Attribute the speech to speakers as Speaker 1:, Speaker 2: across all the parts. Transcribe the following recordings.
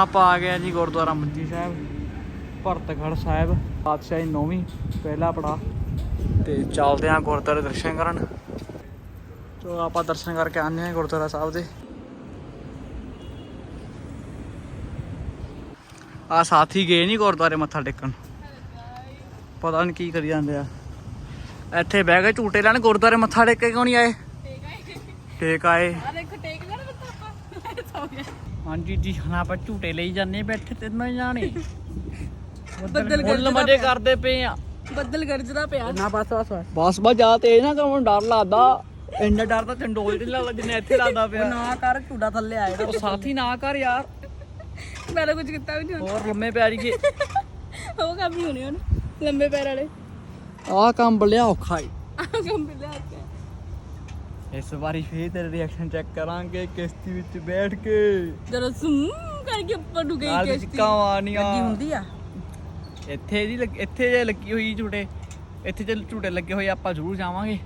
Speaker 1: ਆਪਾਂ ਆ ਗਏ ਜੀ ਗੁਰਦੁਆਰਾ ਮੰਜੀ ਸਾਹਿਬ ਭਰਤਗੜ੍ਹ ਸਾਹਿਬ ਪਾਤਸ਼ਾਹੀ ਨੌਵੀਂ ਪਹਿਲਾ ਪੜਾ ਤੇ ਚੱਲਦੇ ਆ ਗੁਰਦੁਆਰੇ ਦਰਸ਼ਨ ਕਰਨ। ਤੋ ਆਪਾਂ ਦਰਸ਼ਨ ਕਰਕੇ ਆਉਂਦੇ ਆ ਗੁਰਦੁਆਰਾ ਸਾਹਿਬ ਦੇ। ਆ ਸਾਥੀ ਗਏ ਨਹੀਂ ਗੁਰਦੁਆਰੇ ਮੱਥਾ ਟੇਕਣ। ਪਤਾ ਨਹੀਂ ਕੀ ਕਰੀ ਜਾਂਦੇ ਆ। ਇੱਥੇ ਬਹਿ ਕੇ ਝੂਟੇ ਲੈਣ ਗੁਰਦੁਆਰੇ ਮੱਥਾ ਟੇਕ ਕੇ ਕਿਉਂ ਨਹੀਂ ਆਏ? ਟੇਕ ਆਏ
Speaker 2: ਆ ਦੇਖੋ ਟੇਕ ਕਰ ਮੱਥਾ ਆਪਾਂ ਸੌ ਗਿਆ
Speaker 1: ਹਾਂਜੀ ਜੀ ਹੁਣ ਆਪਾਂ ਝੂਟੇ ਲਈ ਜਾਂਦੇ ਬੈਠੇ ਤਿੰਨੋਂ ਹੀ ਜਾਣੇ।
Speaker 2: ਬੱਦਲ
Speaker 1: ਫੁੱਲ
Speaker 2: ਗਰਜਦਾ
Speaker 1: ਮਜ਼ੇ। ਕਰਦੇ ਪਏ ਆ।
Speaker 2: ਬੱਦਲ ਗਰਜਦਾ ਪਿਆ।
Speaker 1: ਨਾ ਬਸ ਬਸ ਬਸ। ਬਸ ਜਾ ਤੇ ਨਾ ਕਰੋ ਡਰ ਲੱਗਦਾ। ਇੰਨਾ ਡਰ ਤਾਂ ਚੰਡੋਲ ਚ ਨੀ ਲੱਗਦਾ ਜਿੰਨਾ ਇੱਥੇ ਲੱਗਦਾ ਪਿਆ।
Speaker 2: ਨਾ ਕਰ ਝੂੜਾ ਥੱਲੇ ਆਏ
Speaker 1: ਉਹ ਸਾਥੀ ਨਾ ਕਰ ਯਾਰ।
Speaker 2: ਮੈਂ ਤਾਂ ਕੁਝ ਕੀਤਾ ਵੀ ਨਹੀਂ
Speaker 1: ਹੋਰ ਲੰਮੇ ਪੈ ਜੀਏ
Speaker 2: ਉਹ ਕੰਮ ਹੀ ਹੋਣੇ ਹੁਣ ਲੰਬੇ ਪੈਰ ਵਾਲੇ।
Speaker 1: ਆਹ ਕੰਮ ਬਲਿਆ ਔਖਾ ਈ
Speaker 2: ਆ ਕੰਮ ਬਿਲਿਆ ਕੇ
Speaker 1: ਇਸ ਵਾਰੀ ਫੇਰ ਤੇਰੇ ਰਿਐਕਸ਼ਨ ਚੈੱਕ ਕਰਾਂਗੇ ਕਿਸ਼ਤੀ ਵਿੱਚ ਬੈਠ ਕੇ।
Speaker 2: ਜਦੋਂ ਸੁਮ ਕਰਕੇ ਉੱਪਰ ਨੂੰ ਗਈ
Speaker 1: ਨਾਲ
Speaker 2: ਕਿਸ਼ਤੀ।
Speaker 1: ਚਿੱਕਾਂ ਆਣੀਆਂ
Speaker 2: ਲੱਗੀ ਹੁੰਦੀ ਆ।
Speaker 1: ਇੱਥੇ ਦੀ ਲੱਗ- ਇੱਥੇ ਜੇ ਲੱਗੀ ਹੋਈ ਝੂਟੇ ਇੱਥੇ ਜੇ ਝੂਟੇ ਲੱਗੇ ਹੋਏ ਆਪਾਂ ਜ਼ਰੂਰ ਜਾਵਾਂਗੇ।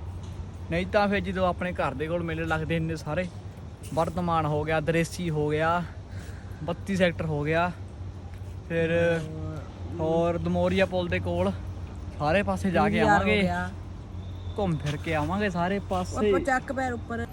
Speaker 1: ਨਹੀਂ ਤਾਂ ਫਿਰ ਜਦੋਂ ਆਪਣੇ ਘਰ ਦੇ ਕੋਲ ਮੇਲੇ ਲੱਗਦੇ ਨੇ ਸਾਰੇ ਵਰਤਮਾਨ ਹੋ ਗਿਆ ਦਰੇਸੀ ਹੋ ਗਿਆ 32 ਸੈਕਟਰ ਹੋ ਗਿਆ ਫਿਰ ਹੋਰ ਦਮੋਰੀਆ ਪੁਲ ਦੇ ਕੋਲ ਸਾਰੇ ਪਾਸੇ ਜਾ ਕੇ
Speaker 2: ਹੋ
Speaker 1: ਆਵਾਂਗੇ।
Speaker 2: ਗਿਆ।
Speaker 1: ਘੁੰਮ ਫਿਰ ਕੇ ਆਵਾਂਗੇ ਸਾਰੇ ਪਾਸੇ।
Speaker 2: ਉੱਪਰ ਚੱਕ ਪੈਰ ਉੱਪਰ।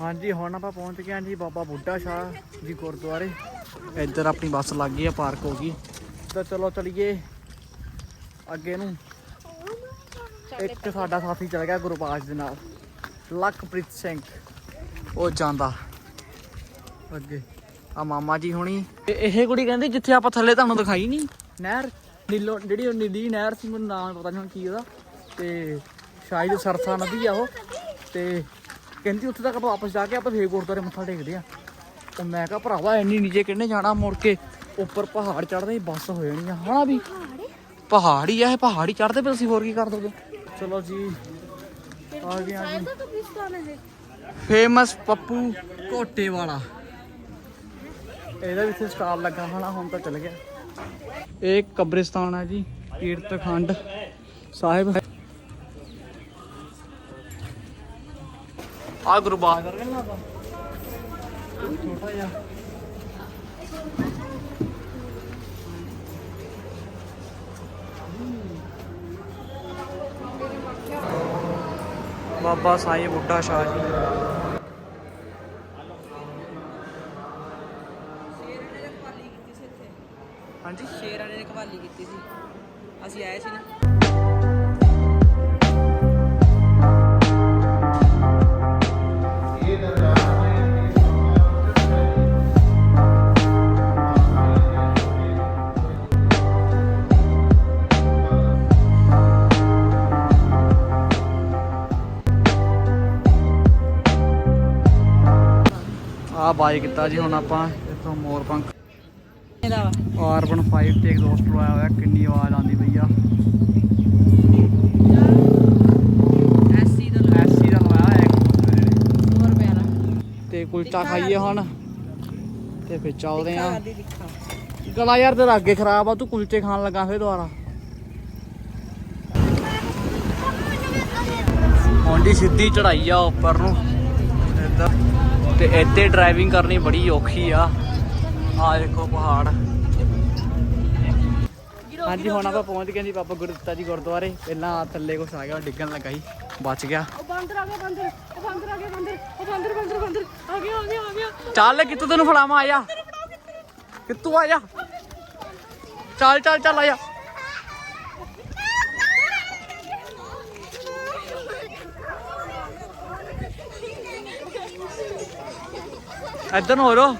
Speaker 1: ਹਾਂਜੀ ਹੁਣ ਆਪਾਂ ਪਹੁੰਚ ਗਏ ਹਾਂ ਜੀ ਬਾਬਾ ਬੁੱਢਾ ਸ਼ਾਹ ਜੀ ਗੁਰਦੁਆਰੇ। ਇੱਧਰ ਆਪਣੀ ਬੱਸ ਲੱਗ ਗਈ ਆ ਪਾਰਕ ਹੋ ਗਈ। ਤਾਂ ਚਲੋ ਚਲੀਏ ਅੱਗੇ ਨੂੰ। ਇੱਕ ਸਾਡਾ ਸਾਥੀ ਚਲ ਗਿਆ ਗੁਰਬਾਜ ਦੇ ਨਾਲ ਲਖਪ੍ਰੀਤ ਸਿੰਘ। ਉਹ ਜਾਂਦਾ। ਅੱਗੇ। ਆ ਮਾਮਾ ਜੀ ਹੁਣੀ। ਤੇ ਇਹ ਕੁੜੀ ਕਹਿੰਦੀ ਜਿੱਥੇ ਆਪਾਂ ਥੱਲੇ ਤੁਹਾਨੂੰ ਦਿਖਾਈ ਨਹੀਂ ਨਹਿਰ। ਨੀਲੋ ਜਿਹੜੀ ਉਹ ਨੀਲੀ ਨਹਿਰ ਸੀ ਮੈਨੂੰ ਨਾਮ ਪਤਾ ਨਹੀਂ ਹੁਣ ਕੀ ਉਹਦਾ। ਤੇ ਸ਼ਾਇਦ ਸਰਸਾ ਨਦੀ ਆ ਉਹ। ਤੇ ਕਹਿੰਦੀ ਉੱਥੇ ਤੱਕ ਆਪਾਂ ਵਾਪਸ ਜਾ ਕੇ ਆਪਾਂ ਫੇਰ ਗੁਰਦੁਆਰੇ ਮੱਥਾ ਟੇਕਦੇ ਆ। ਤੇ ਮੈਂ ਕਿਹਾ ਭਰਾਵਾ ਇੰਨੀ ਨੀਚੇ ਕਿੰਨੇ ਜਾਣਾ? ਮੁੜ ਕੇ ਉੱਪਰ ਪਹਾੜ ਚੜਦੇ ਹੀ ਬੱਸ ਹੋ ਜਾਣੀ ਆ। ਹਨਾ ਵੀ? ਪਹਾੜ ਹੀ ਆ ਇਹ ਪਹਾੜ ਹੀ ਚੜਦੇ ਪਏ ਅਸੀਂ ਹੋਰ ਕੀ ਕਰ ਦੋਗੇ ਚਲੋ ਜੀ ਆ ਗਿਆ ਜੀ। ਫੇਮਸ ਪੱਪੂ ਕੋਟੇ ਵਾਲਾ। ਇਹਦਾ ਵੀ ਇੱਥੇ ਸਟਾਲ ਲੱਗਾ ਹੋਣਾ ਹੁਣ ਤਾਂ ਚੱਲ ਗਿਆ। ਇਹ ਕਬਰਿਸਤਾਨ ਹੈ ਜੀ ਕੀਰਤਖੰਡ ਸਾਹਿਬ। ਹੈ ਆ ਗੁਰਬਾਜ ਕਰ ਨਾ ਆਪਾਂ। ਛੋਟਾ ਜਿਹਾ। ਬਾਬਾ ਸਾਈਂ ਬੁੱਢਾ ਸ਼ਾਹ ਜੀ। ਹਾਂਜੀ,
Speaker 2: ਸ਼ੇਰਾਂ ਨੇ ਕਵਾਲੀ ਕੀਤੀ ਸੀ। ਅਸੀਂ ਆਏ ਸੀ ਨਾ।
Speaker 1: ਆ ਬਾਈ ਕੀਤਾ ਜੀ ਹੁਣ ਆਪਾਂ, ਇੱਥੋਂ ਮੋਰਪੰਖ
Speaker 2: ਇਹਦਾ ਵਾ।
Speaker 1: ਕਾਰਬਨ 5 ਤੇ ਐਗਜ਼ੌਸਟ ਲਵਾਇਆ ਹੋਇਆ ਕਿੰਨੀ ਆਵਾਜ਼ ਆਉਂਦੀ ਪਈ ਆ।
Speaker 2: ਐਸੀ ਦਾ
Speaker 1: ਐਸੀ ਦਾ ਲਵਾਇਆ ਹੋਇਆ exhaust
Speaker 2: ਹੋਰ ਪਿਆਰਾ
Speaker 1: ਤੇ ਕੁਲਚਾ ਖਾਈਏ ਹੁਣ। ਤੇ ਫਿਰ ਚੱਲਦੇ ਆ। ਗਲਾ ਯਾਰ ਤੇਰਾ ਅੱਗੇ ਖਰਾਬ ਆ ਤੂੰ ਕੁਲਚੇ ਖਾਣ ਲੱਗਾ ਫੇਰ ਦੁਬਾਰਾ। ਦੀ ਸਿੱਧੀ ਚੜਾਈ ਆ ਉੱਪਰ ਨੂੰ। ਇੱਧਰ ਤੇ ਇੱਥੇ ਡਰਾਈਵਿੰਗ ਕਰਨੀ ਬੜੀ ਔਖੀ ਆ। ਆ ਦੇਖੋ ਪਹਾੜ। ਹਾਂਜੀ ਹੁਣ ਆਪਾਂ ਪਹੁੰਚ ਗਏ ਜੀ ਬਾਬਾ ਗੁਰਦਿੱਤਾ ਜੀ ਗੁਰਦੁਆਰੇ। ਪਹਿਲਾਂ ਥੱਲੇ ਕੁਛ ਆ ਗਿਆ ਡਿੱਗਣ ਲੱਗਾ ਸੀ ਬਚ ਗਿਆ।
Speaker 2: ਉਹ ਬਾਂਦਰ ਆ ਗਿਆ ਬਾਂਦਰ। ਉਹ ਬਾਂਦਰ ਆ ਗਿਆ ਬਾਂਦਰ। ਉਹ ਬਾਂਦਰ ਬਾਂਦਰ ਬਾਂਦਰ। ਆ ਗਿਆ ਆ ਗਿਆ ਆ ਗਿਆ।
Speaker 1: ਚੱਲ ਕਿੱਥੋਂ ਤੈਨੂੰ ਫੜਾਵਾਂ? ਆਇਆ ਕਿੱਥੋਂ ਆਇਆ ਚੱਲ ਚੱਲ ਚੱਲ ਆਇਆ ਇੱਧਰ ਨੂੰ ਹੋ ਰੋ।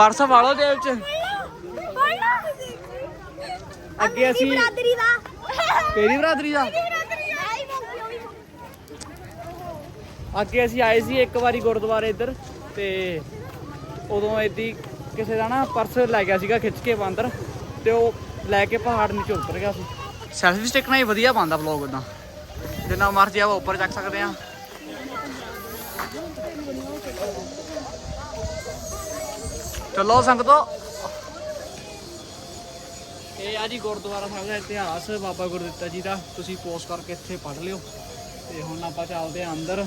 Speaker 1: ਪਰਸ ਵਾਲੋ ਜੇਬ ਚ। ਅੱਗੇ ਅਸੀਂ
Speaker 3: ਬਰਾਦਰੀ ਦਾ।
Speaker 1: ਤੇਰੀ ਬਰਾਦਰੀ ਦਾ? ਅੱਗੇ ਅਸੀਂ ਆਏ ਸੀ ਇੱਕ ਵਾਰੀ ਗੁਰਦੁਆਰੇ ਇੱਧਰ ਤੇ ਉਦੋਂ ਏਦੀ ਕਿਸੇ ਦਾ ਨਾ ਪਰਸ ਲੈ ਗਿਆ ਸੀਗਾ ਖਿੱਚ ਕੇ ਬਾਂਦਰ ਤੇ ਉਹ ਲੈ ਕੇ ਪਹਾੜ ਨੀਚੇ ਉਤਰ ਗਿਆ ਸੀ। ਸੈਲਫੀ ਸਟਿਕ ਨਾਲ ਹੀ ਵਧੀਆ ਪਾਉਂਦਾ ਵਲੌਗ ਉਦਾਂ ਜਿੰਨਾ ਮਰਜ਼ੀ ਆਪਾਂ ਉੱਪਰ ਚੱਕ ਸਕਦੇ ਆ ਚਲੋ ਸੰਗਤੋ। ਇਹ ਆ ਜੀ ਗੁਰਦੁਆਰਾ ਸਾਹਿਬ ਦਾ ਇਤਿਹਾਸ, ਬਾਬਾ ਗੁਰਦਿੱਤਾ ਜੀ ਦਾ। ਤੁਸੀਂ ਪੋਸਟ ਕਰਕੇ ਇੱਥੇ ਪੜ੍ਹ ਲਿਓ। ਤੇ ਹੁਣ ਆਪਾਂ ਚੱਲਦੇ ਆਂ ਅੰਦਰ।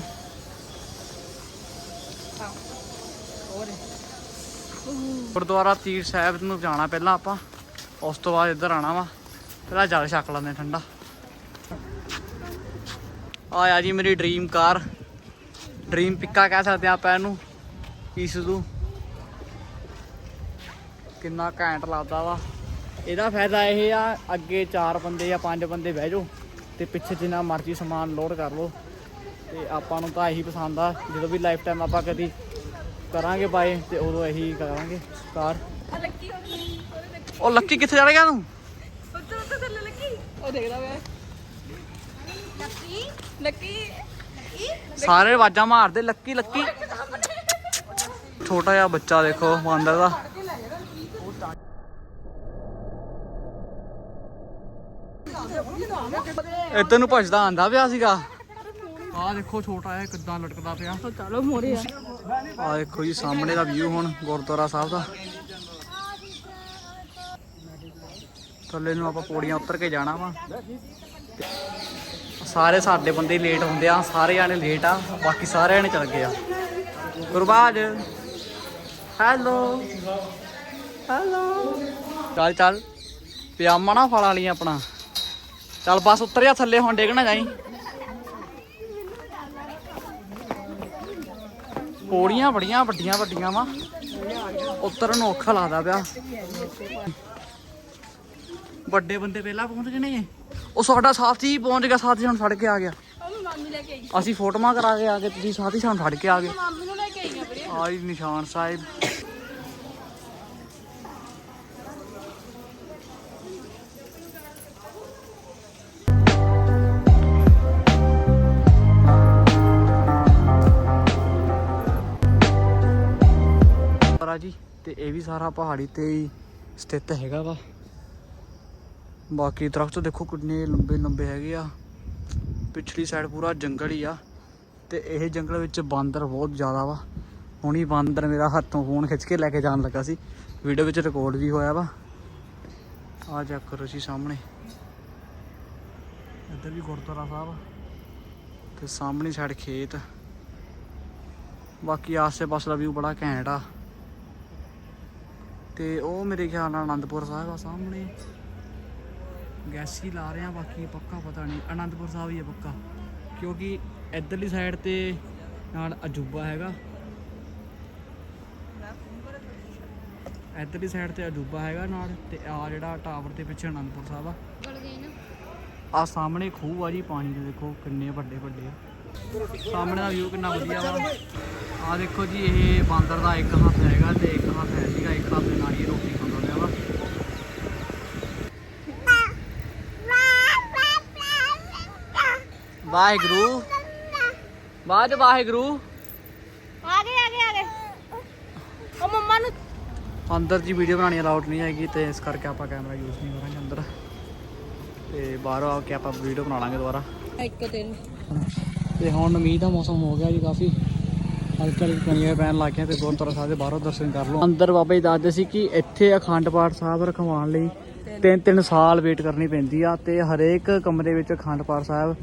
Speaker 1: ਗੁਰਦੁਆਰਾ ਤੀਰ ਸਾਹਿਬ ਨੂੰ ਜਾਣਾ ਪਹਿਲਾਂ ਆਪਾਂ। ਉਸ ਤੋਂ ਬਾਅਦ ਇੱਧਰ ਆਣਾ ਵਾ। ਪਹਿਲਾਂ ਜਲ ਛਕ ਲੈਂਦੇ ਹਾਂ ਠੰਡਾ। ਆਇਆ ਜੀ ਮੇਰੀ ਡ੍ਰੀਮ ਕਾਰ ਡ੍ਰੀਮ ਪਿੱਕਾ ਕਹਿ ਸਕਦੇ ਆਪਾਂ ਇਹਨੂੰ। ਇਸ ਈਸੂ ਕਿੰਨਾ ਘੈਂਟ ਲੱਗਦਾ ਵਾ। ਇਹਦਾ ਫਾਇਦਾ ਇਹ ਆ ਅੱਗੇ ਚਾਰ ਬੰਦੇ ਜਾਂ ਪੰਜ ਬੰਦੇ ਬਹਿ ਜਾਓ ਤੇ ਪਿੱਛੇ ਜਿੰਨਾ ਮਰਜ਼ੀ ਸਮਾਨ ਲੋਡ ਕਰ ਲਓ। ਤੇ ਆਪਾਂ ਨੂੰ ਤਾਂ ਇਹੀ ਪਸੰਦ ਆ ਜਦੋਂ ਵੀ ਲਾਈਫ ਟਾਈਮ ਆਪਾਂ ਕਦੀ ਕਰਾਂਗੇ ਬਾਏ ਤੇ ਉਦੋਂ ਇਹੀ ਕਰਾਂਗੇ। ਕਾਰ। ਉਹ ਲੱਕੀ ਕਿੱਥੇ ਚੜ ਗਿਆ ਤੂੰ?
Speaker 2: ਉੱਤਰ ਉੱਤਰ ਥੱਲੇ ਲੱਕੀ। ਉਹ ਦੇਖਦਾ ਵੇ। ਲੱਕੀ? ਲੱਕੀ। ਲੱਕੀ?
Speaker 1: ਸਾਰੇ ਆਵਾਜ਼ਾਂ ਮਾਰਦੇ ਲੱਕੀ ਲੱਕੀ। ਛੋਟਾ ਜਿਹਾ ਬੱਚਾ ਦੇਖੋ ਬਾਂਦਰ ਦਾ। ਇੱਧਰ ਨੂੰ ਭੱਜਦਾ ਆਂਦਾ ਪਿਆ ਸੀਗਾ। ਆਹ ਦੇਖੋ ਛੋਟਾ ਜਿਹਾ ਕਿੱਦਾਂ ਲਟਕਦਾ ਪਿਆ।
Speaker 2: ਚਲੋ ਮੋਰੇ ਆ
Speaker 1: ਦੇਖੋ ਜੀ ਸਾਹਮਣੇ ਦਾ ਵਿਊ ਹੁਣ ਗੁਰਦੁਆਰਾ ਸਾਹਿਬ ਦਾ। ਥੱਲੇ ਨੂੰ ਆਪਾਂ ਪੌੜੀਆਂ ਉਤਰ ਕੇ ਜਾਣਾ ਵਾ। ਸਾਰੇ ਸਾਡੇ ਬੰਦੇ ਲੇਟ ਹੁੰਦੇ ਆ ਸਾਰੇ ਜਾਣੇ ਲੇਟ ਆ ਬਾਕੀ ਸਾਰੇ ਜਾਣੇ ਚੱਲ ਗਏ ਆ। ਗੁਰਬਾਜ। ਹੈਲੋ ਹੈਲੋ ਚੱਲ ਚੱਲ। ਪਜਾਮਾ ਨਾ ਫਾਲਾ ਲਈ ਆਪਣਾ। ਚੱਲ ਬਸ ਉੱਤਰ ਜਾ ਥੱਲੇ ਹੁਣ ਡੇਗਣਾ ਜਾਈ। ਪੌੜੀਆਂ ਬੜੀਆਂ ਵੱਡੀਆਂ ਵੱਡੀਆਂ ਵਾ। ਉਤਰਨ ਨੂੰ ਔਖਾ ਲੱਗਦਾ ਪਿਆ। ਵੱਡੇ ਬੰਦੇ ਪਹਿਲਾਂ ਪਹੁੰਚ ਗਏ ਨੇ ਉਹ ਸਾਡਾ ਸਾਥੀ ਪਹੁੰਚ ਗਿਆ ਸਾਥੀ ਸਾਨੂੰ ਫੜ ਕੇ ਆ ਗਿਆ।
Speaker 2: ਕੇ
Speaker 1: ਅਸੀਂ ਫੋਟੋਆਂ ਕਰਾ ਕੇ ਆ ਗਏ ਤੁਸੀਂ ਸਾਥੀ ਸਾਨੂੰ ਫੜ ਕੇ ਆ ਗਏ।
Speaker 2: ਮਾਮੀ ਨੂੰ ਲੈ ਕੇ ਆਈ ਆ ਵੀਰੇ
Speaker 1: ਆਈ ਨਿਸ਼ਾਨ ਸਾਹਿਬ। ਪਰਾ ਜੀ, ਤੇ ਇਹ ਵੀ ਸਾਰਾ ਪਹਾੜੀ ਤੇ ਹੀ ਸਥਿਤ ਹੈਗਾ ਵਾ। ਬਾਕੀ ਦਰਖਤ ਦੇਖੋ ਕਿੰਨੇ ਲੰਬੇ ਲੰਬੇ ਹੈਗੇ ਆ। ਪਿਛਲੀ ਸਾਈਡ ਪੂਰਾ ਜੰਗਲ ਹੀ ਆ, ਤੇ ਇਹ ਜੰਗਲ ਵਿੱਚ ਬਾਂਦਰ ਬਹੁਤ ਜ਼ਿਆਦਾ ਵਾ। ਹੁਣੀ ਬਾਂਦਰ ਮੇਰਾ ਹੱਥੋਂ ਫੋਨ ਖਿੱਚ ਕੇ ਲੈ ਕੇ ਜਾਣ ਲੱਗਾ ਸੀ। ਵੀਡੀਓ ਵਿੱਚ ਰਿਕਾਰਡ ਵੀ ਹੋਇਆ ਵਾ। ਆ ਚੈੱਕ ਕਰੋ ਜੀ ਸਾਹਮਣੇ। ਇੱਧਰ ਵੀ ਗੁਰਦੁਆਰਾ ਸਾਹਿਬ ਤੇ ਸਾਹਮਣੇ ਸਾਈਡ ਖੇਤ। ਬਾਕੀ ਆਸੇ-ਪਾਸੇ ਦਾ ਵਿਊ ਬੜਾ ਘੈਂਟ ਆ। ਤੇ ਉਹ ਮੇਰੇ ਖਿਆਲ ਨਾਲ ਆਨੰਦਪੁਰ ਸਾਹਿਬ ਆ ਸਾਹਮਣੇ। ਗੈਸੀ ਲਾ ਰਹੇ ਆ ਬਾਕੀ ਪੱਕਾ ਪਤਾ ਨਹੀਂ। ਆਨੰਦਪੁਰ ਸਾਹਿਬ ਹੀ ਹੈ ਪੱਕਾ। ਕਿਉਂਕਿ ਇਧਰਲੀ ਸਾਈਡ ਤੇ ਨਾਲ ਅਜੂਬਾ ਹੈਗਾ। ਇਧਰਲੀ ਸਾਈਡ ਤੇ ਅਜੂਬਾ ਹੈਗਾ ਨਾਲ ਤੇ ਆ ਜਿਹੜਾ ਟਾਵਰ ਦੇ ਪਿੱਛੇ ਆਨੰਦਪੁਰ ਸਾਹਿਬ ਆ। ਆ ਸਾਹਮਣੇ ਖੂਹ ਆ ਜੀ ਪਾਣੀ ਦੇ ਦੇਖੋ ਕਿੰਨੇ ਵੱਡੇ ਵੱਡੇ ਆ। ਸਾਹਮਣੇ ਦਾ ਵਿਊ ਕਿੰਨਾ ਵਧੀਆ ਵਾ। ਆ ਦੇਖੋ ਜੀ ਇਹ ਬਾਂਦਰ ਦਾ ਇੱਕ ਹੱਥ ਹੈਗਾ ਤੇ ਇੱਕ ਹੱਥ ਹੈ ਸੀਗਾ ਇੱਕ ਹੱਥ ਦੇ ਨਾਲ ਹੀ ਰੋਟੀ ਖਾਂਦਾ ਪਿਆ ਵਾ। ਵਾਹਿਗੁਰੂ। ਬਾਜ ਵਾਹਿਗੁਰੂ।
Speaker 2: ਆ ਗਏ ਆ ਗਏ ਆ ਗਏ। ਉਹ ਮੰਮਾ ਨੂੰ
Speaker 1: ਅੰਦਰ ਜੀ ਵੀਡੀਓ ਬਣਾਉਣੀ ਅਲਾਉਡ ਨਹੀਂ ਹੈਗੀ ਤੇ ਇਸ ਕਰਕੇ ਆਪਾਂ ਕੈਮਰਾ ਯੂਜ਼ ਨਹੀਂ ਕਰਾਂਗੇ ਅੰਦਰ। ਤੇ ਬਾਹਰੋਂ ਆ ਕੇ ਆਪਾਂ ਵੀਡੀਓ ਬਣਾ ਲਾਂਗੇ ਦੁਬਾਰਾ।
Speaker 2: ਇੱਕ ਦਿਨ।
Speaker 1: ਤੇ ਹੁਣ ਮੀਂਹ ਦਾ ਮੌਸਮ ਹੋ ਗਿਆ ਜੀ ਕਾਫੀ। ਹਲਕੀ ਹਲਕੀ ਕਣੀਆਂ ਪੈਣ ਲੱਗ ਤੇ ਗੁਰਦੁਆਰਾ ਸਾਹਿਬ ਦੇ ਬਾਹਰੋਂ ਦਰਸ਼ਨ ਕਰ ਲਓ। ਅੰਦਰ ਬਾਬਾ ਜੀ ਦੱਸਦੇ ਸੀ ਕਿ ਇੱਥੇ ਅਖੰਡ ਪਾਠ ਸਾਹਿਬ ਰਖਵਾਉਣ ਲਈ ਤਿੰਨ ਤਿੰਨ ਸਾਲ ਵੇਟ ਕਰਨੀ ਪੈਂਦੀ ਆ ਤੇ ਹਰੇਕ ਕਮਰੇ ਵਿੱਚ ਅਖੰਡ ਪਾਠ ਸਾਹਿਬ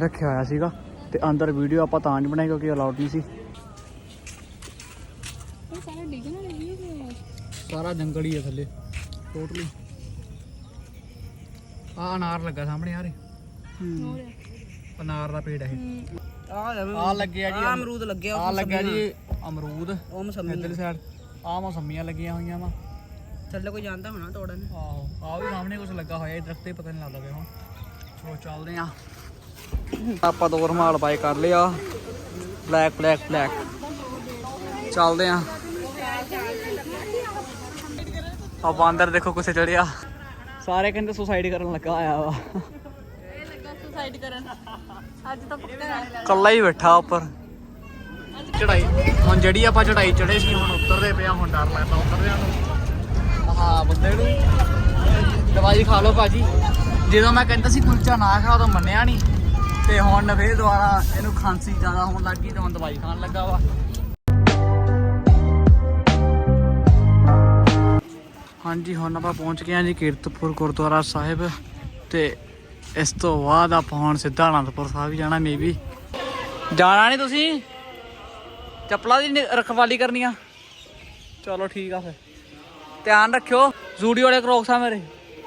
Speaker 1: ਰੱਖਿਆ ਹੋਇਆ ਸੀਗਾ ਤੇ ਅੰਦਰ ਵੀਡੀਓ ਆਪਾਂ ਤਾਂ ਨਹੀਂ ਬਣਾਈ ਕਿਉਂਕਿ ਅਲਾਉਡ ਨਹੀਂ ਸੀ।
Speaker 2: ਸਾਰਾ ਹੈ
Speaker 1: ਜੰਗਲ ਹੀ ਹੈ ਥੱਲੇ ਟੋਟਲੀ ਆ ਅਨਾਰ ਲੱਗਾ ਸਾਹਮਣੇ ਯਾਰ।
Speaker 2: ਹੋਰ
Speaker 1: ਅਨਾਰ ਦਾ ਪੇੜ ਹੈ।
Speaker 3: ਆ
Speaker 1: ਆ ਲੱਗਿਆ ਜੀ
Speaker 3: ਅਮਰੂਦ ਲੱਗਿਆ
Speaker 1: ਆ ਲੱਗਿਆ ਜੀ ਅਮਰੂਦ।
Speaker 3: ਉਹ ਮਸੰਮੀ
Speaker 1: ਇੱਧਰਲੀ ਸਾਈਡ ਆ ਮੌਸਮੀਆਂ ਲੱਗੀਆਂ ਹੋਈਆਂ ਵਾ।
Speaker 3: ਥੱਲੇ ਕੋਈ ਜਾਂਦਾ ਹੋਣਾ ਤੋੜਨ?
Speaker 1: ਆਹੋ ਆ ਵੀ ਸਾਹਮਣੇ ਕੁਝ ਲੱਗਾ ਹੋਇਆ ਇਹ ਦਰਖਤ ਤੇ ਪਤਾ ਨਹੀਂ ਲੱਗਦਾ ਪਿਆ ਹੁਣ। ਚਲੋ ਚੱਲਦੇ ਆ। ਆਪਾਂ ਦੋ ਰਮਾਲ ਬਾਈ ਕਰ ਲਿਆ ਬਲੈਕ ਬਲੈਕ ਬਲੈਕ। ਚੱਲਦੇ ਆ। ਆ ਬਾਂਦਰ ਦੇਖੋ ਕੁਸੇ ਚੜਿਆ। ਸਾਰੇ ਕਹਿੰਦੇ ਸੁਸਾਈਡ ਕਰਨ ਲੱਗਾ ਆਇਆ ਵਾ।
Speaker 2: ਇਹ ਲੱਗਾ ਕਰਨ। ਅੱਜ ਤਾਂ ਪੱਕਾ
Speaker 1: ਕੱਲਾ ਹੀ ਬੈਠਾ ਉੱਪਰ। ਚੜਾਈ। ਹੁਣ ਜਿਹੜੀ ਆਪਾਂ ਚੜਾਈ ਚੜੇ ਸੀ, ਹੁਣ ਉਤਰਦੇ ਪਿਆ ਹੁਣ ਡਰ ਲੱਗਦਾ ਉਤਰਦਿਆਂ ਨੂੰ। ਹਾਂ ਬੰਦੇ ਨੂੰ। ਦਵਾਈ ਖਾ ਲਓ ਭਾਜੀ। ਜਦੋਂ ਮੈਂ ਕਹਿੰਦਾ ਸੀ ਕੁਲਚਾ ਨਾ ਖਾ, ਉਦੋਂ ਮੰਨਿਆ ਨਹੀਂ। ਤੇ ਹੁਣ ਫੇਰ ਦੁਬਾਰਾ ਇਹਨੂੰ ਖਾਂਸੀ ਜ਼ਿਆਦਾ ਹੋਣ ਲੱਗ ਗਈ ਤੇ ਹੁਣ ਦਵਾਈ ਖਾਣ ਲੱਗਾ ਵਾ। ਹਾਂਜੀ, ਹੁਣ ਆਪਾਂ ਪਹੁੰਚ ਗਏ ਹਾਂ ਜੀ ਕੀਰਤਪੁਰ ਗੁਰਦੁਆਰਾ ਸਾਹਿਬ। ਤੇ ਇਸ ਤੋਂ ਬਾਅਦ ਆਪਾਂ ਹੁਣ ਸਿੱਧਾ ਅਨੰਦਪੁਰ ਸਾਹਿਬ ਹੀ ਜਾਣਾ ਮੇਬੀ ਜਾਣਾ ਨਹੀਂ ਤੁਸੀਂ? ਚੱਪਲਾਂ ਦੀ ਰਖਵਾਲੀ ਕਰਨੀ ਆ। ਚਲੋ ਠੀਕ ਆ ਫਿਰ। ਧਿਆਨ ਰੱਖਿਓ। ਜ਼ੂਡੀ ਵਾਲੇ ਕਰੋਕਸ ਆ ਮੇਰੇ।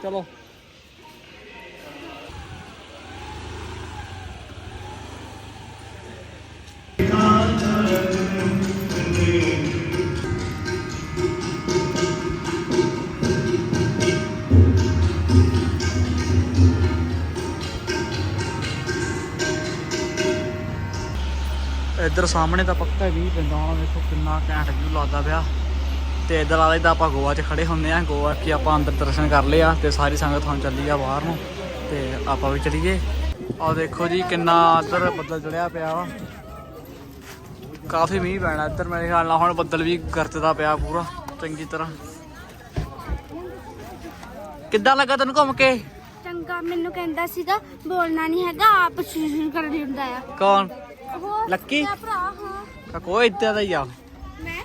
Speaker 1: ਚਲੋ। ਇੱਧਰ ਸਾਹਮਣੇ ਤਾਂ ਪੱਕਾ ਵੀ ਪੈਂਦਾ ਹੋਣਾ ਵੇਖੋ ਕਿੰਨਾ ਘੈਂਟ ਵਿਊ ਲੱਗਦਾ ਪਿਆ। ਤੇ ਇੱਧਰ ਵਾਲੇ ਤਾਂ ਆਪਾਂ ਗੋਆ 'ਚ ਖੜੇ ਹੁੰਦੇ ਆ ਗੋਆ ਕੀ ਆਪਾਂ ਅੰਦਰ ਦਰਸ਼ਨ ਕਰ ਲਏ ਆ ਤੇ ਸਾਰੀ ਸੰਗਤ ਹੁਣ ਚੱਲੀ ਆ ਬਾਹਰ ਨੂੰ ਤੇ ਆਪਾਂ ਵੀ ਚੱਲੀਏ। ਆਹ ਦੇਖੋ ਜੀ ਕਿੰਨਾ ਇੱਧਰ ਬੱਦਲ ਚੜਿਆ ਪਿਆ ਵਾ। ਕਾਫੀ ਮੀਂਹ ਪੈਣਾ ਇੱਧਰ ਮੇਰੇ ਖਿਆਲ ਨਾਲ ਹੁਣ ਬੱਦਲ ਵੀ ਗਰਜਦਾ ਪਿਆ ਪੂਰਾ ਚੰਗੀ ਤਰ੍ਹਾਂ। ਕਿੱਦਾਂ ਲੱਗਾ ਤੈਨੂੰ ਘੁੰਮ ਕੇ?
Speaker 4: ਚੰਗਾ ਮੈਨੂੰ ਕਹਿੰਦਾ ਸੀਗਾ ਬੋਲਣਾ ਨਹੀਂ ਹੈਗਾ ਆਪ ਸ਼ੁਰੂ ਕਰ ਦਿੰਦਾ ਆ।
Speaker 1: ਕੌਣ? ਲੱਕੀ?
Speaker 4: ਮੇਰਾ ਭਰਾ ਹਾਂ।
Speaker 1: ਕੋਈ ਇੱਦਾਂ ਦਾ ਹੀ ਆ।
Speaker 4: ਮੈਂ?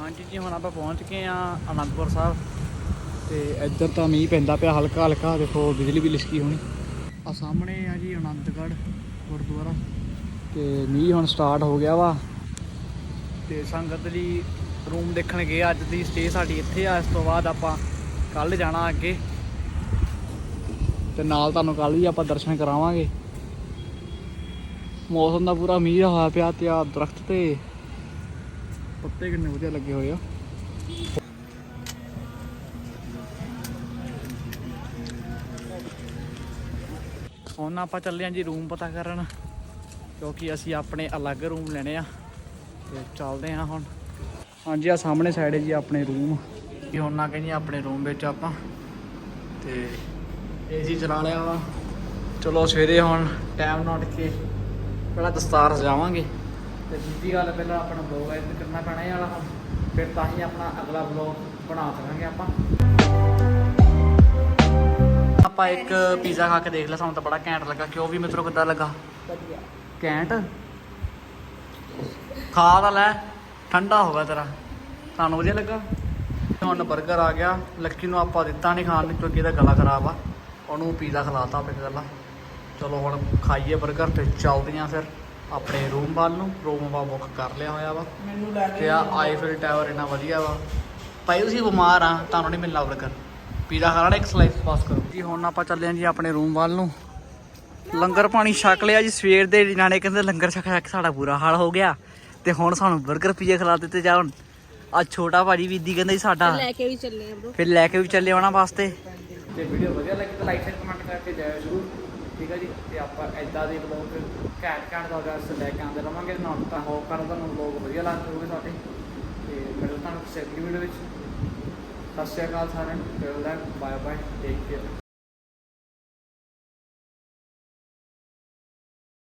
Speaker 1: ਹਾਂਜੀ ਜੀ ਹੁਣ ਆਪਾਂ ਪਹੁੰਚ ਗਏ ਆ ਅਨੰਦਪੁਰ ਸਾਹਿਬ। ਤੇ ਇੱਧਰ ਤਾਂ ਮੀਂਹ ਪੈਂਦਾ ਪਿਆ ਹਲਕਾ ਹਲਕਾ। ਦੇਖੋ ਬਿਜਲੀ ਵੀ ਲਿਸ਼ਕੀ ਹੋਣੀ। ਆ ਸਾਹਮਣੇ ਆ ਜੀ ਅਨੰਦਗੜ੍ਹ ਗੁਰਦੁਆਰਾ। ਤੇ ਮੀਂਹ ਹੁਣ ਸਟਾਰਟ ਹੋ ਗਿਆ ਵਾ। ਤੇ ਸੰਗਤ ਲਈ ਰੂਮ ਦੇਖਣ ਗਏ ਅੱਜ ਦੀ ਸਟੇ ਸਾਡੀ ਇੱਥੇ ਆ, ਇਸ ਤੋਂ ਬਾਅਦ ਆਪਾਂ ਕੱਲ ਜਾਣਾ ਅੱਗੇ। ਤੇ ਨਾਲ ਤੁਹਾਨੂੰ ਕੱਲ ਵੀ ਆਪਾਂ ਦਰਸ਼ਨ ਕਰਾਵਾਂਗੇ। ਮੌਸਮ ਦਾ ਪੂਰਾ ਮੀਂਹ ਹੋਇਆ ਪਿਆ ਤੇ ਆ ਦਰਖਤ ਤੇ। ਪੱਤੇ ਕਿੰਨੇ ਵਧੀਆ ਲੱਗੇ ਹੋਏ ਆ। ਹੁਣ ਆਪਾਂ ਚੱਲੇ ਆਂ ਜੀ ਰੂਮ ਪਤਾ ਕਰਨ, ਕਿਉਂਕਿ ਅਸੀਂ ਆਪਣੇ ਅਲੱਗ ਰੂਮ ਲੈਣੇ ਆ। ਤੇ ਚੱਲਦੇ ਆਂ ਹੁਣ। ਹਾਂਜੀ ਆ ਸਾਹਮਣੇ ਸਾਈਡ ਹੈ ਜੀ ਆਪਣੇ ਰੂਮ ਇਹ ਹੁਣ ਨਾ ਕਹਿੰਦੀ ਆਪਣੇ ਰੂਮ ਵਿੱਚ ਆਪਾਂ। ਤੇ ਏਸੀ ਚਲਾ ਲਿਆ ਵਾ। ਚਲੋ ਸਵੇਰੇ ਹੁਣ ਟਾਈਮ ਨਾਲ ਉੱਠ ਕੇ ਪਹਿਲਾਂ ਦਸਤਾਰ ਸਜਾਵਾਂਗੇ। ਤੇ ਦੂਜੀ ਗੱਲ ਪਹਿਲਾਂ ਆਪਣਾ ਬਲੌਗ ਐਡ ਕਰਨਾ ਪੈਣਾ ਇਹ ਵਾਲਾ ਹੁਣ। ਫਿਰ ਤਾਂ ਹੀ ਆਪਣਾ ਅਗਲਾ ਬਲੌਗ ਬਣਾ ਸਕਾਂਗੇ ਆਪਾਂ। ਆਪਾਂ ਇੱਕ ਪੀਜ਼ਾ ਖਾ ਕੇ ਦੇਖ ਲਿਆ ਸਾਨੂੰ ਤਾਂ ਬੜਾ ਘੈਂਟ ਲੱਗਾ। ਕਿਉਂ ਵੀ ਮਿੱਤਰੋ ਕਿੱਦਾਂ ਲੱਗਾ?
Speaker 3: ਵਧੀਆ।
Speaker 1: ਘੈਂਟ? ਖਾ ਤਾਂ ਲੈ ਠੰਡਾ ਹੋ ਗਿਆ ਤੇਰਾ। ਤੁਹਾਨੂੰ ਵਧੀਆ ਲੱਗਾ? ਹੁਣ ਬਰਗਰ ਆ ਗਿਆ ਲੱਕੀ ਨੂੰ ਆਪਾਂ ਦਿੱਤਾ ਨਹੀਂ ਖਾਣ ਨੂੰ ਕਿਉਂਕਿ ਇਹਦਾ ਗਲਾ ਖਰਾਬ ਆ। ਉਹਨੂੰ ਪੀਜ਼ਾ ਖਿਲਾਤਾ ਆਪਣੇ ਗੱਲਾਂ ਚਲੋ ਹੁਣ ਖਾਈਏ ਬਰਗਰ ਤੇ ਚੱਲਦੇ ਆਂ ਫਿਰ ਆਪਣੇ ਰੂਮ ਵੱਲ ਨੂੰ। ਰੂਮ ਵਾ ਬੁੱਕ ਕਰ ਲਿਆ ਹੋਇਆ ਵਾ।
Speaker 3: ਮੈਨੂੰ ਲੈ
Speaker 1: ਕੇ ਆ ਆਈਫਿਲ ਟਾਵਰ ਇੰਨਾ ਵਧੀਆ ਵਾ। ਭਾਈ ਤੁਸੀਂ ਬਿਮਾਰ ਆ ਤੁਹਾਨੂੰ ਨਹੀਂ ਮਿਲਣਾ ਬਰਗਰ ਪੀਜ਼ਾ ਖਾ ਇੱਕ ਸਲਾਈਸ ਪਾਸ ਕਰੋ। ਜੀ ਹੁਣ ਆਪਾਂ ਚੱਲੇ ਆਂ ਜੀ ਆਪਣੇ ਰੂਮ ਵੱਲ ਨੂੰ। ਲੰਗਰ ਪਾਣੀ ਛਕ ਲਿਆ ਜੀ। ਸਵੇਰ ਦੇ ਇਹਨਾਂ ਨੇ ਕਹਿੰਦੇ ਲੰਗਰ ਛਕ ਛਕ ਸਾਡਾ ਬੁਰਾ ਹਾਲ ਹੋ ਗਿਆ। ਤੇ ਹੁਣ ਸਾਨੂੰ 버ਗਰ ਪੀਜ਼ਾ ਖਿਲਾ ਦਿੱਤੇ ਜਾ ਹੁਣ। ਆ ਛੋਟਾ ਭਾਜੀ ਵੀਦੀ ਕਹਿੰਦਾ ਜੀ ਸਾਡਾ।
Speaker 3: ਲੈ ਕੇ ਵੀ ਚੱਲੇ ਆ ਬ్రో
Speaker 1: ਫਿਰ ਲੈ ਕੇ ਵੀ ਚੱਲੇ ਆਉਣਾ ਵਾਸਤੇ। ਤੇ ਵੀਡੀਓ ਵਧੀਆ ਲੱਗੀ ਤਾਂ ਲਾਈਕ ਸ਼ੇਅਰ ਕਮੈਂਟ ਕਰਕੇ ਜਾਇਓ ਜ਼ਰੂਰ। ਠੀਕ ਹੈ ਜੀ? ਤੇ ਆਪਾਂ ਐਦਾਂ ਦੇ ਬਲੌਗ ਘੈਂਟ ਘੈਂਟ ਦਾ ਗਾਸ ਲੈ ਕੇ ਆਉਂਦੇ ਰਵਾਂਗੇ ਨਾਲ ਤਾਂ ਹੋਪ ਕਰਦਾ ਤੁਹਾਨੂੰ ਬਲੌਗ ਵਧੀਆ ਲੱਗਦੇ ਹੋਗੇ ਸਾਡੇ। ਤੇ ਮਿਲਦਾ ਤੁਹਾਨੂੰ ਕਿਸੇ ਅਗਲੀ ਵੀਡੀਓ ਵਿੱਚ। ਸਤਿ ਸ਼੍ਰੀ ਅਕਾਲ ਸਾਰਿਆਂ ਨੂੰ। Bye bye take care